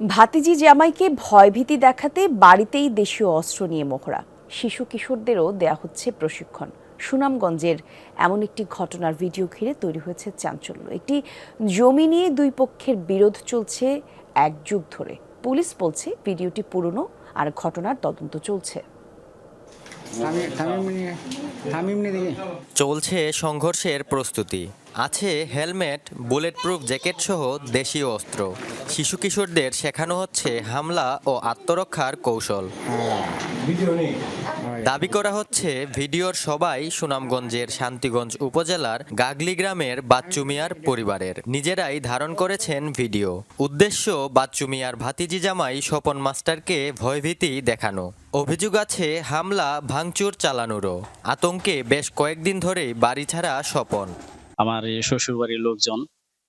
ভাতিজি জামাইকে ভয়ভীতি দেখাতে বাড়িতেই দেশীয় অস্ত্র নিয়ে মহড়া শিশু কিশোরদেরও দেয়া হচ্ছে প্রশিক্ষণ। সুনামগঞ্জের এমন একটি ঘটনার ভিডিও ঘিরে তৈরি হয়েছে চাঞ্চল্য। একটি জমি নিয়ে দুই পক্ষের বিরোধ চলছে এক যুগ ধরে। পুলিশ বলছে ভিডিওটি পুরনো আর ঘটনার তদন্ত চলছে। চলছে সংঘর্ষের প্রস্তুতি। আছে হেলমেট বুলেট প্রুফ জ্যাকেট সহ দেশীয় অস্ত্র। শিশু কিশোরদের শেখানো হচ্ছে হামলা ও আত্মরক্ষার কৌশল। দাবি করা হচ্ছে ভিডিওর সবাই সুনামগঞ্জের শান্তিগঞ্জ উপজেলার গাগলি গ্রামের বাচ্চুমিয়ার পরিবারের। নিজেরাই ধারণ করেছেন ভিডিও। উদ্দেশ্য বাচ্চুমিয়ার ভাতিজি জামাই স্বপন মাস্টারকে ভয়ভীতি দেখানো। অভিযোগ আছে হামলা ভাঙচুর চালানোরও। আতঙ্কে বেশ কয়েকদিন ধরেই বাড়ি ছাড়া স্বপন। আমার এই শ্বশুর বাড়ির লোকজন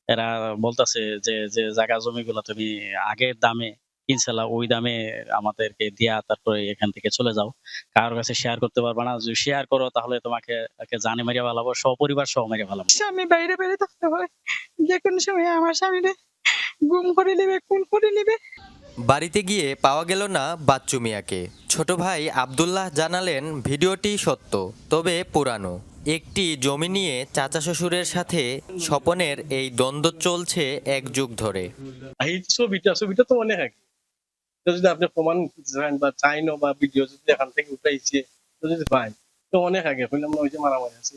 এরা বলতাছে যে যে জায়গা জমিগুলো তুমি আগের দামে কিনছিলা ওই দামে আমাদেরকে দিয়া তারপরে এখান থেকে চলে যাও। কারোর কাছে শেয়ার করতে পারবে না যদি শেয়ার করো তাহলে তোমাকে একে জানে মারিয়া ভালাবো সপরিবার সহ মারিয়া ভালাবো স্বামী বাইরে বাইরে থাকতে হয় যে কোনো সময় আমার স্বামীরে গুম করে নেবে খুন করে নেবে। বাড়িতে গিয়ে পাওয়া গেল না বাচ্চু মিয়াকে ছোট ভাই আব্দুল্লাহ জানালেন ভিডিওটি সত্য তবে পুরানো। একটি জমি নিয়ে চাচা শ্বশুরের সাথে স্বপনের এই দ্বন্দ্ব চলছে এক যুগ ধরে। এই ছবিটা ছবিটা তো আগে তো যদি আপনি প্রমাণ চান বা চাইন বা ভিডিও যদি এখান থেকে উঠাইছে যদি পাই তো অনেক আগে হইলাম না ওই যে মারামারি আছে।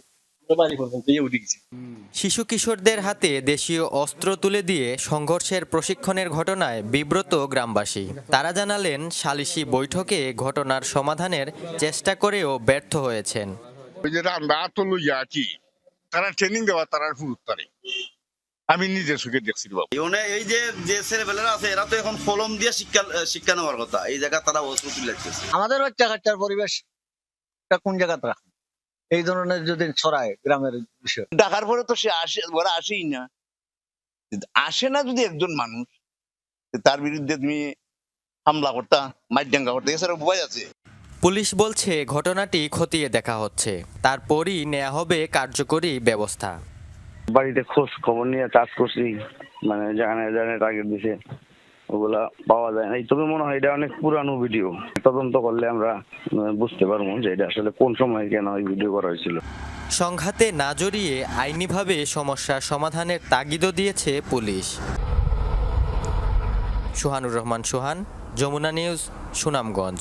শিশু কিশোরদের হাতে দেশীয় অস্ত্র তুলে দিয়ে সংঘর্ষের প্রশিক্ষণের ঘটনায় বিব্রত গ্রামবাসী। তারা জানালেন সালিশি বৈঠকে ঘটনার সমাধানের চেষ্টা করেও ব্যর্থ হয়েছেন। ওই যে আমরা তো লইয়া আছি তারা ট্রেনিং দেওয়া তারা ফুরুত তারে। আমি নিজে চোখে দেখছি বাবু। এই যে যে ছেলেপেলেরা আছে এরা তো এখন কলম দিয়ে শিক্ষা শিক্ষা নেওয়ার কথা। এই জায়গা তারা অস্ত্র তুলে লাগতেছে আমাদের বাচ্চা কাচ্চার পরিবেশ কোন জায়গাতে রাখে এই ধরনের যদি ছড়ায় গ্রামের বিষয়। ডাকার পরে তো সে আসে ওরা আসেই না। আসে না যদি একজন মানুষ তার বিরুদ্ধে তুমি হামলা করতা মাইডাঙ্গা করতে এছাড়া উপায় আছে পুলিশ বলছে ঘটনাটি খতিয়ে দেখা হচ্ছে। তারপরই নেওয়া হবে কার্যকরী ব্যবস্থা। বাড়িতে খোঁজ খবর নিয়ে চাষ করছি মানে যেখানে যেখানে টার্গেট দিছে ওগুলা পাওয়া যায় না। এই তবে মনে হয় এটা অনেক পুরানো ভিডিও তদন্ত করলে আমরা বুঝতে পারব যে এটা আসলে কোন সময় কেন ওই ভিডিও করা হয়েছিল। সংঘাতে না জড়িয়ে আইনিভাবে সমস্যার সমাধানের তাগিদও দিয়েছে পুলিশ। সোহানুর রহমান সোহান যমুনা নিউজ সুনামগঞ্জ।